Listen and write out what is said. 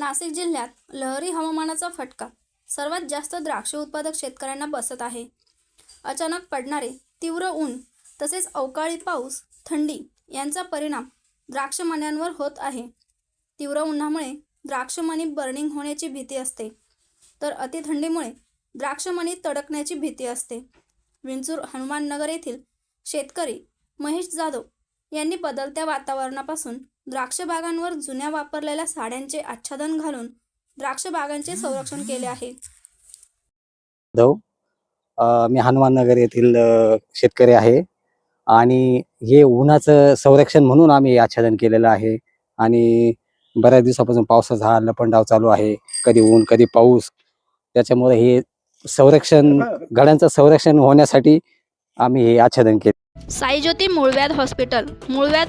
नाशिक जिल्ह्यात लहरी हवामानाचा फटका. सर्वात जास्त द्राक्ष उत्पादक शेतकऱ्यांना बसत आहे. अचानक पडणारे तीव्र ऊन तसेच अवकाळी पाऊस थंडी यांचा परिणाम द्राक्षमण्यांवर होत आहे. तीव्र उन्हामुळे द्राक्षमणी बर्निंग होण्याची भीती असते. तर अतिथंडीमुळे द्राक्षमणी तडकण्याची भीती असते. विंचूर हनुमाननगर येथील शेतकरी महेश जाधव यांनी बदलत्या वातावरणापासून द्राक्ष बागांवर जुन्या वापरलेल्या साड्यांचे आच्छादन घालून द्राक्ष बागांचे संरक्षण केले आहे. मी हनुमाननगर येथील अ, शेतकरी आहे आणि हे उन्हाचं संरक्षण म्हणून आम्ही हे आच्छादन केलेलं आहे आणि बऱ्याच दिवसापासून पावसाचा हा लपंडाव चालू आहे. कधी ऊन कधी पाऊस. त्याच्यामुळे हे संरक्षण घडांचं संरक्षण होण्यासाठी आम्ही हे आच्छादन केले. साईज्योती मूळव्याध हॉस्पिटल. मूळव्याध